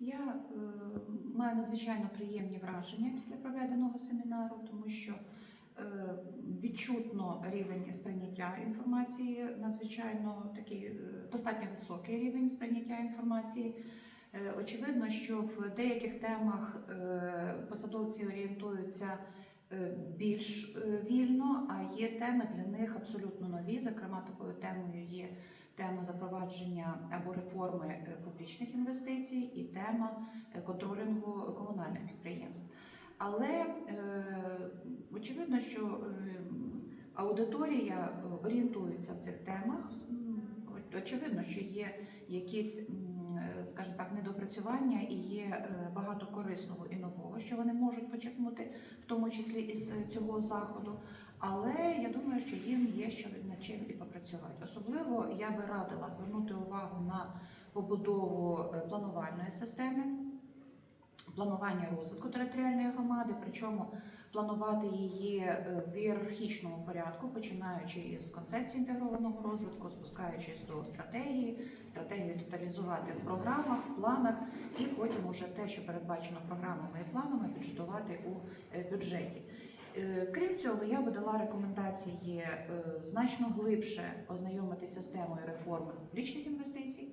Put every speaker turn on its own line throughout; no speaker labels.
Я е, маю надзвичайно приємні враження після проведеного семінару, тому що е, відчутно рівень сприйняття інформації, надзвичайно такий е, достатньо високий рівень сприйняття інформації. Е, Очевидно, що в деяких темах е, посадовці орієнтуються е, більш е, вільно, а є теми для них абсолютно нові. Зокрема, такою темою є тема запровадження або реформи е, публічних інвестицій і тема е, контролінгу комунальних підприємств. Але е, очевидно, що аудиторія орієнтується в цих темах. Очевидно, що є якісь, скажімо так, недопрацювання і є багато корисного і нового, що вони можуть почерпнути, в тому числі із цього заходу. Але я думаю, є над чим і попрацювати. Особливо я би радила звернути увагу на побудову е, планувальної системи, планування розвитку територіальної громади, причому планувати її е, в ієрархічному порядку, починаючи із концепції інтегрованого розвитку, спускаючись до стратегії, стратегію деталізувати в програмах, в планах, і потім уже те, що передбачено програмами і планами, бюджетувати у е, бюджеті. Е, Крім цього, я би дала рекомендації е, значно глибше ознайомитися з темою реформи публічних інвестицій.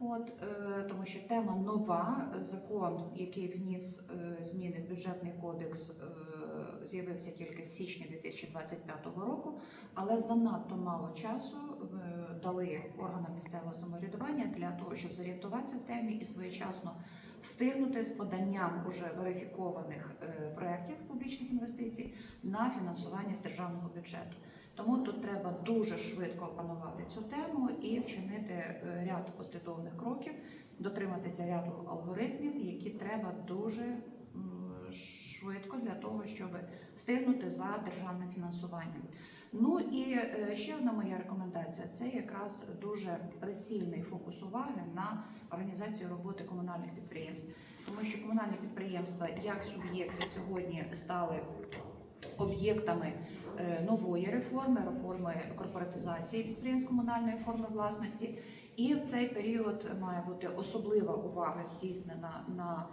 От, е, тому що тема нова. Закон, який вніс зміни в бюджетний кодекс, з'явився тільки з січня 2025 року, але занадто мало часу дали органам місцевого самоврядування для того, щоб зорієнтуватися в темі і своєчасно встигнути з поданням уже верифікованих е, проєктів публічних інвестицій на фінансування з державного бюджету. Тому тут треба дуже швидко опанувати цю тему і вчинити е, ряд послідовних кроків, дотриматися ряду алгоритмів, які треба дуже швидко для того, щоб встигнути за державним фінансуванням. Ну і е, ще одна моя рекомендація це якраз дуже прицільний фокус уваги на організацію роботи комунальних підприємств, тому що комунальні підприємства як суб'єкти сьогодні стали об'єктами е, нової реформи, реформи корпоратизації підприємств комунальної форми власності. І в цей період має бути особлива увага здійснена на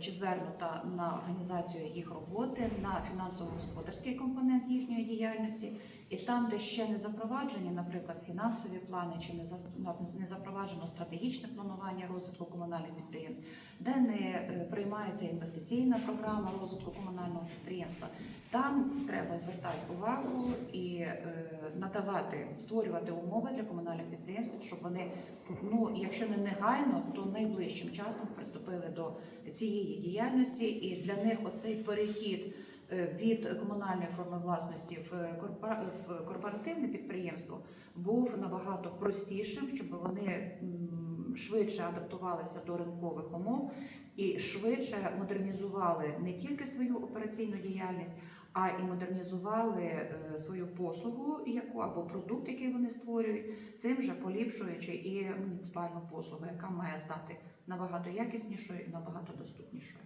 чи звернута на організацію їх роботи, на фінансово-господарський компонент їхньої діяльності, і там, де ще не запроваджені, наприклад, фінансові плани, чи не запроваджено стратегічне планування розвитку комунальних підприємств, де не е, приймається інвестиційна програма розвитку комунального підприємства, там треба звертати увагу і надавати, створювати умови для комунальних підприємств, щоб вони, ну якщо не негайно, то найближчим часом приступили до цієї діяльності, і для них оцей перехід від комунальної форми власності в корпора- корпоративне підприємство був набагато простішим, щоб вони швидше адаптувалися до ринкових умов і швидше модернізували не тільки свою операційну діяльність, а і модернізували е, свою послугу, яку або продукт, який вони створюють, цим же поліпшуючи і муніципальну послугу, яка має стати набагато якіснішою і набагато доступнішою.